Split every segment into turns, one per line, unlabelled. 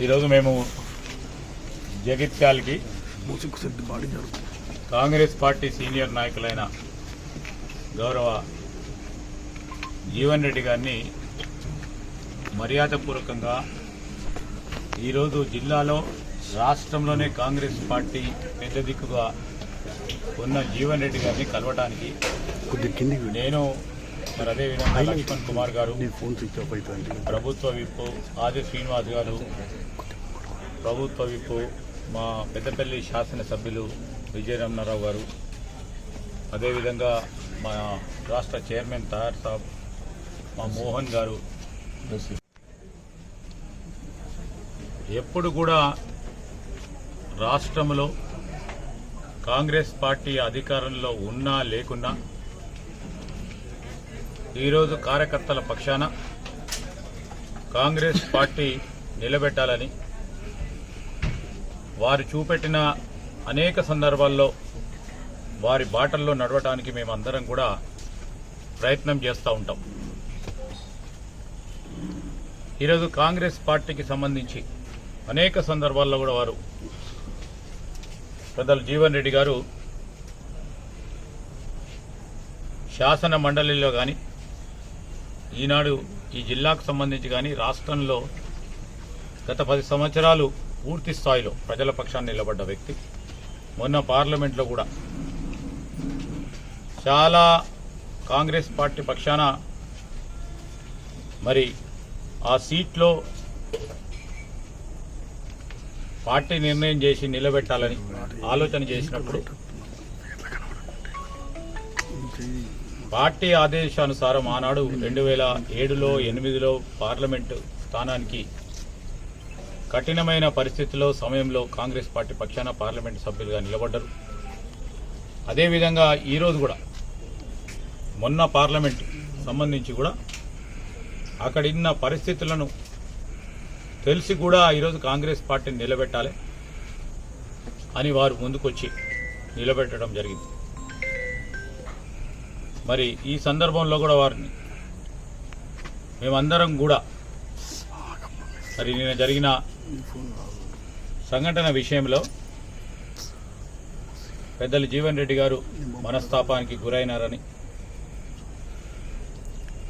ఈరోజు మేము జగిత్యాలకి కాంగ్రెస్ పార్టీ సీనియర్ నాయకులైన గౌరవ జీవన్ రెడ్డి గారిని మర్యాదపూర్వకంగా ఈరోజు జిల్లాలో రాష్ట్రంలోనే కాంగ్రెస్ పార్టీ పెద్ద దిక్కుగా ఉన్న జీవన్ రెడ్డి గారిని కలవడానికి నేను మరి అదేవిధంగా లక్ష్మణ్ కుమార్ గారు ప్రభుత్వ విప్పు ఆది శ్రీనివాస్ గారు ప్రభుత్వ విప్పు మా పెద్దపల్లి శాసనసభ్యులు విజయరమణారావు గారు అదేవిధంగా మా రాష్ట్ర చైర్మన్ తయార్ సాబ్ మా మోహన్ గారు. ఎప్పుడు కూడా రాష్ట్రంలో కాంగ్రెస్ పార్టీ అధికారంలో ఉన్నా లేకున్నా ఈరోజు కార్యకర్తల పక్షాన కాంగ్రెస్ పార్టీ నిలబెట్టాలని వారు చూపెట్టిన అనేక సందర్భాల్లో వారి బాటల్లో నడవటానికి మేమందరం కూడా ప్రయత్నం చేస్తూ ఉంటాం. ఈరోజు కాంగ్రెస్ పార్టీకి సంబంధించి అనేక సందర్భాల్లో కూడా వారు పెద్దలు జీవన్ రెడ్డి గారు శాసన మండలిలో కానీ ఈనాడు ఈ జిల్లాకు సంబంధించి కానీ రాష్ట్రంలో గత పది సంవత్సరాలు పూర్తి స్థాయిలో ప్రజల పక్షాన్ని నిలబడ్డ వ్యక్తి. మొన్న పార్లమెంట్లో కూడా చాలా కాంగ్రెస్ పార్టీ పక్షాన మరి ఆ సీట్లో పార్టీ నిర్ణయం చేసి నిలబెట్టాలని ఆలోచన చేసినప్పుడు పార్టీ ఆదేశానుసారం ఆనాడు రెండు వేల ఏడులో ఎనిమిదిలో పార్లమెంటు స్థానానికి కఠినమైన పరిస్థితుల్లో సమయంలో కాంగ్రెస్ పార్టీ పక్షాన పార్లమెంటు సభ్యులుగా నిలబడ్డారు. అదేవిధంగా ఈరోజు కూడా మొన్న పార్లమెంట్ సంబంధించి కూడా అక్కడిన్న పరిస్థితులను తెలిసి కూడా ఈరోజు కాంగ్రెస్ పార్టీని నిలబెట్టాలి అని వారు ముందుకొచ్చి నిలబెట్టడం జరిగింది. మరి ఈ సందర్భంలో కూడా వారిని మేమందరం కూడా మరి నిన్న జరిగిన సంఘటన విషయంలో పెద్దలు జీవన్ రెడ్డి గారు మనస్తాపానికి గురైనారని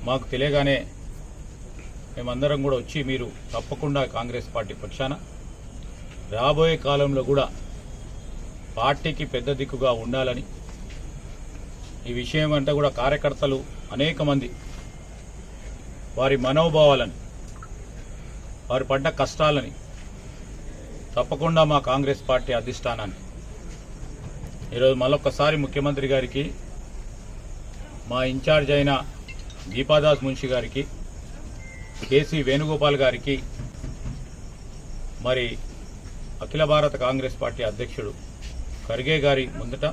మాకు తెలియగానే మేమందరం కూడా వచ్చి మీరు తప్పకుండా కాంగ్రెస్ పార్టీ పక్షాన రాబోయే కాలంలో కూడా పార్టీకి పెద్ద దిక్కుగా ఉండాలని ఈ విషయం అంతా కూడా కార్యకర్తలు అనేక మంది వారి మనోభావాలని వారి పడ్డ కష్టాలని తప్పకుండా మా కాంగ్రెస్ పార్టీ అధిష్టానాన్ని. ఈరోజు మళ్ళొక్కసారి ముఖ్యమంత్రి గారికి మా ఇన్ఛార్జ్ అయిన దీపాదాస్ మున్షి గారికి కేసీ వేణుగోపాల్ గారికి మరి అఖిల భారత కాంగ్రెస్ పార్టీ అధ్యక్షుడు ఖర్గే గారి ముందట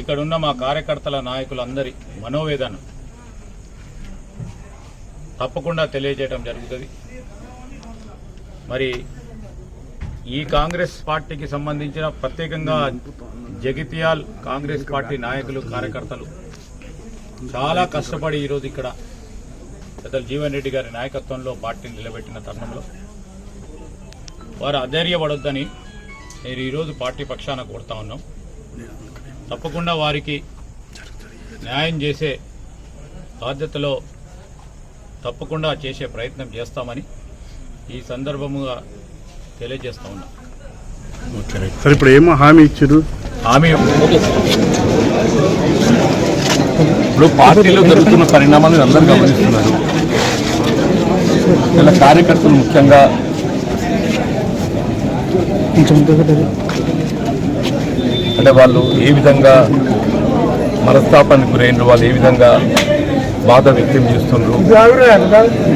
ఇక్కడున్న మా కార్యకర్తల నాయకులందరి మనోవేదన తప్పకుండా తెలియజేయడం జరుగుతుంది. మరి ఈ కాంగ్రెస్ పార్టీకి సంబంధించిన ప్రత్యేకంగా జగిత్యాల్ కాంగ్రెస్ పార్టీ నాయకులు కార్యకర్తలు చాలా కష్టపడి ఈరోజు ఇక్కడ పెద్దలు జీవన్ రెడ్డి గారి నాయకత్వంలో పార్టీని నిలబెట్టిన తరుణంలో వారు అధైర్యపడొద్దని నేను ఈరోజు పార్టీ పక్షాన కోరుతా ఉన్నాం. తప్పకుండా వారికి న్యాయం చేసే బాధ్యతలో తప్పకుండా చేసే ప్రయత్నం చేస్తామని ఈ సందర్భముగా తెలియజేస్తా ఉన్నాం.
సార్ ఇప్పుడు ఏమో హామీ ఇచ్చారు?
హామీ
ఇప్పుడు పార్టీలో జరుగుతున్న పరిణామాలను అందరూ గమనిస్తున్నారు. ఇలా కార్యకర్తలు ముఖ్యంగా అంటే వాళ్ళు ఏ విధంగా మనస్తాపానికి గురైనరు వాళ్ళు ఏ విధంగా బాధ వ్యక్తం చేస్తున్నారు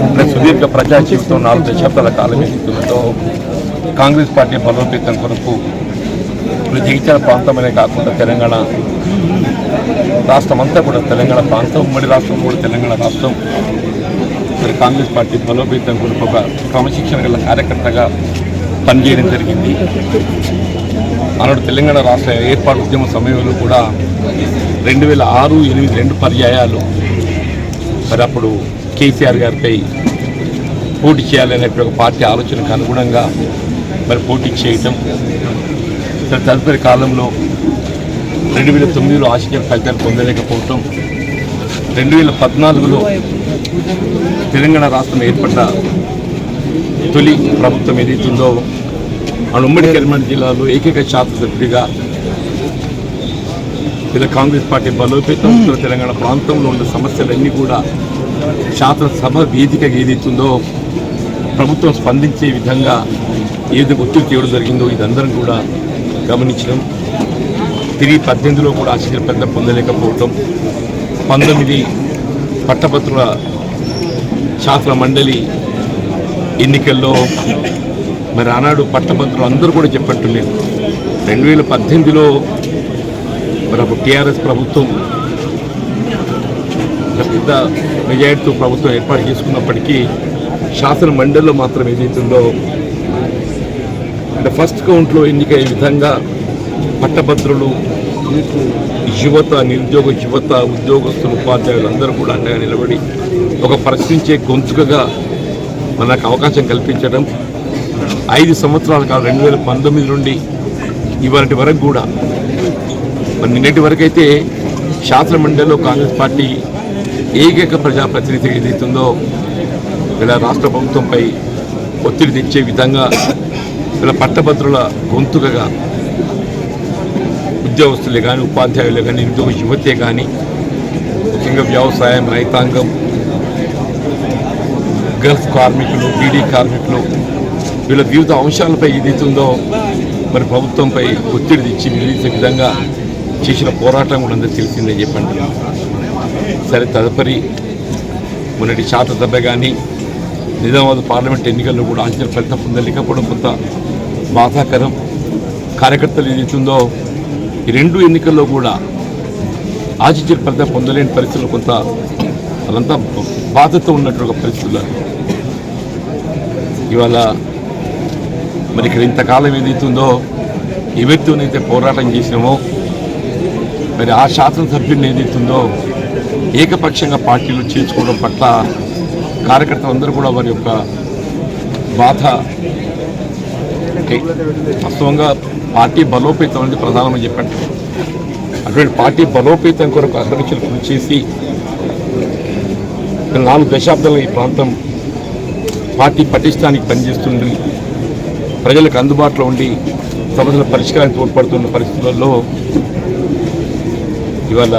అంటే సుదీర్ఘ ప్రజా జీవితం నాలుగు దశాబ్దాల కాలం ఎదుగుతుండటం కాంగ్రెస్ పార్టీ బలోపేతం కొరకు ఇప్పుడు జగిత్యాల ప్రాంతమనే కాకుండా తెలంగాణ రాష్ట్రం అంతా కూడా తెలంగాణ ప్రాంతం ఉమ్మడి రాష్ట్రం కూడా తెలంగాణ రాష్ట్రం. మరి కాంగ్రెస్ పార్టీ బలోపేతం కొరకు ఒక క్రమశిక్షణ గల కార్యకర్తగా పనిచేయడం జరిగింది. ఆనాడు తెలంగాణ రాష్ట్ర ఏర్పాటు ఉద్యమ సమయంలో కూడా రెండు వేల ఆరు ఎనిమిది రెండు పర్యాయాలు. మరి అప్పుడు కేసీఆర్ గారిపై పోటీ చేయాలనే ఒక పార్టీ ఆలోచనకు అనుగుణంగా మరి పోటీ చేయటం. మరి తదుపరి కాలంలో రెండు వేల తొమ్మిదిలో ఆశించిన ఫలితాలు పొందలేకపోవటం. రెండు వేల పద్నాలుగులో తెలంగాణ రాష్ట్రం ఏర్పడ్డ తొలి ప్రభుత్వం ఏదైతుందో మన ఉమ్మడి కరీంనగర్ జిల్లాలో ఏకైక శాసనసభ్యుడిగా ఇలా కాంగ్రెస్ పార్టీ బలోపేతం ఉత్తర తెలంగాణ ప్రాంతంలో ఉన్న సమస్యలన్నీ కూడా శాసనసభ వేదికగా ఏదైతుందో ప్రభుత్వం స్పందించే విధంగా ఏది ఒత్తిడి చేయడం జరిగిందో ఇదందరం కూడా గమనించడం తిరిగి పద్దెనిమిదిలో కూడా ఆశించిన పెద్ద పొందలేకపోవటం. పంతొమ్మిది పట్టభద్రుల శాసన మండలి ఎన్నికల్లో మరి ఆనాడు పట్టభద్రులు అందరూ కూడా చెప్పట్టులేదు రెండు వేల పద్దెనిమిదిలో మరి అప్పుడు టీఆర్ఎస్ ప్రభుత్వం పెద్ద మెజారిటీతో ప్రభుత్వం ఏర్పాటు చేసుకున్నప్పటికీ శాసన మండలిలో మాత్రం ఏదైతుందో అంటే ఫస్ట్ కౌంట్లో ఎన్నికయ్యే విధంగా పట్టభద్రులు యువత నిరుద్యోగ యువత ఉద్యోగస్తులు ఉపాధ్యాయులు అందరూ కూడా అండగా నిలబడి ఒక ప్రశ్నించే గొంతుకగా మనకు అవకాశం కల్పించడం ఐదు సంవత్సరాల కాలం రెండు వేల పంతొమ్మిది నుండి ఇవాటి వరకు కూడా. మరి నిన్నటి వరకు అయితే శాసనమండలిలో కాంగ్రెస్ పార్టీ ఏకైక ప్రజాప్రతినిధి ఏదైతుందో ఇలా రాష్ట్ర ప్రభుత్వంపై ఒత్తిడి తెచ్చే విధంగా ఇలా పట్టభద్రుల గొంతుకగా ఉద్యోగస్తులే కానీ ఉపాధ్యాయులే కానీ నిరుద్యోగ యువతే కానీ ముఖ్యంగా వ్యవసాయం రైతాంగం గల్ఫ్ కార్మికులు బీడీ కార్మికులు వీళ్ళ వివిధ అంశాలపై ఏదైతుందో మరి ప్రభుత్వంపై ఒత్తిడి తెచ్చి నిలిచే విధంగా చేసిన పోరాటం కూడా అందరూ తెలిసిందని చెప్పండి. సరే తదుపరి మొన్నటి శాసనసభ కానీ నిజామాబాద్ పార్లమెంట్ ఎన్నికల్లో కూడా అంచనా ఫలితం పొందలేకపోవడం కొంత బాధాకరం. కార్యకర్తలు ఏదైతుందో ఈ రెండు ఎన్నికల్లో కూడా ఆశించిన ఫలితం పొందలేని పరిస్థితులు కొంత అదంతా బాధతో ఉన్నట్టు ఒక పరిస్థితులు. ఇవాళ మరి ఇక్కడ ఇంతకాలం ఏదైతుందో ఎవరితోనైతే పోరాటం చేసినామో మరి ఆ శాసనసభ్యుడిని ఏదైతుందో ఏకపక్షంగా పార్టీలు చేర్చుకోవడం పట్ల కార్యకర్తలందరూ కూడా వారి యొక్క బాధ వాస్తవంగా పార్టీ బలోపేతం అనేది ప్రధానమని చెప్పండి. అటువంటి పార్టీ బలోపేతం కొరకు అగ్రనిచులు కృషి చేసి నాలుగు దశాబ్దాలు ఈ ప్రాంతం పార్టీ పటిష్టానికి పనిచేస్తుంది ప్రజలకు అందుబాటులో ఉండి సమస్యల పరిష్కారానికి తోడ్పడుతున్న పరిస్థితులలో ఇవాళ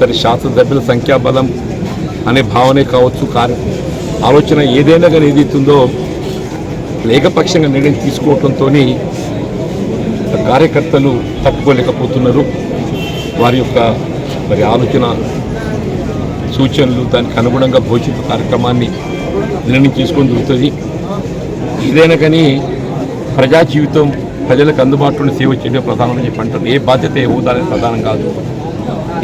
సరే శాసనసభ్యుల సంఖ్యాబలం అనే భావనే కావచ్చు కార్య ఆలోచన ఏదైనా కానీ ఏదైతుందో ఏకపక్షంగా నిర్ణయం తీసుకోవడంతో కార్యకర్తలు తప్పుకోలేకపోతున్నారు. వారి యొక్క మరి ఆలోచన సూచనలు దానికి అనుగుణంగా భవిష్యత్తు కార్యక్రమాన్ని నిర్ణయం తీసుకొని దొరుకుతుంది. ఏదైనా కానీ ప్రజా జీవితం ప్రజలకు అందుబాటులో సేవ చేయడం ప్రధానమని చెప్పి అంటారు. ఏ బాధ్యత ఏ హోదా అనేది ప్రధానం కాదు.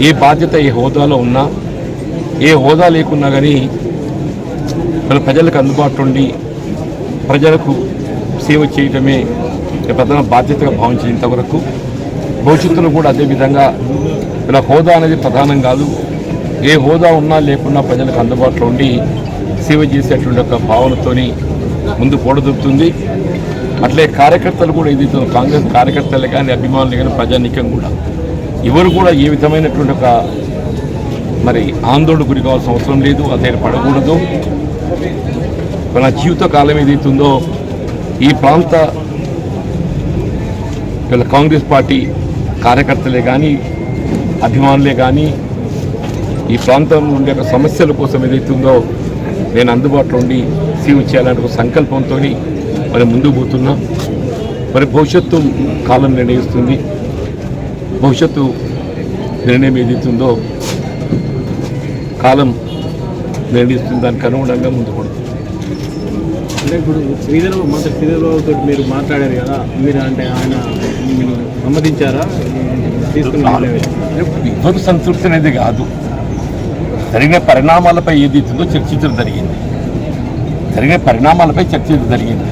ఏ బాధ్యత ఏ హోదాలో ఉన్నా ఏ హోదా లేకున్నా కానీ మన ప్రజలకు అందుబాటులో ఉండి ప్రజలకు సేవ చేయడమే ప్రధాన బాధ్యతగా భావించేంత వరకు భవిష్యత్తులో కూడా అదేవిధంగా ఇలా హోదా అనేది ప్రధానం కాదు. ఏ హోదా ఉన్నా లేకున్నా ప్రజలకు అందుబాటులో ఉండి సేవ చేసేటువంటి ఒక భావనతోని ముందు కూడదొరుకుతుంది అట్లే కార్యకర్తలు కూడా ఇది కాంగ్రెస్ కార్యకర్తలే కానీ అభిమానులు కానీ ప్రజానికం కూడా. ఎవరు కూడా ఏ విధమైనటువంటి ఒక మరి ఆందోళన గురి కావాల్సిన అవసరం లేదు అతను పడకూడదు. మన జీవిత కాలం ఏదైతుందో ఈ ప్రాంత వీళ్ళ కాంగ్రెస్ పార్టీ కార్యకర్తలే కానీ అభిమానులే కానీ ఈ ప్రాంతం ఉండే ఒక సమస్యల కోసం ఏదైతుందో నేను అందుబాటులో ఉండి సేవ చేయాలనే ఒక సంకల్పంతో మరి ముందుకు పోతున్నాం. మరి భవిష్యత్తు కాలం నిర్ణయిస్తుంది. భవిష్యత్తు నిర్ణయం ఏదైతుందో కాలం నిర్ణయిస్తుంది. దానికి అనుగుణంగా ముందుకు పడుతుంది
అంటే ఇప్పుడు శ్రీధర్ మీరు మాట్లాడారు కదా మీరు అంటే ఆయన మీరు సమ్మతించారా?
ఎవరు సంతృప్తి అనేది కాదు. జరిగిన పరిణామాలపై ఏది ఇస్తుందో చర్చించడం జరిగింది. జరిగిన పరిణామాలపై చర్చించడం జరిగింది.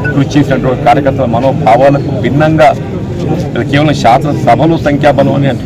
కృషి చేసినటువంటి కార్యకర్తల మనోభావాలకు భిన్నంగా కేవలం శాసనసభలు సంఖ్యాబలం అని అంటే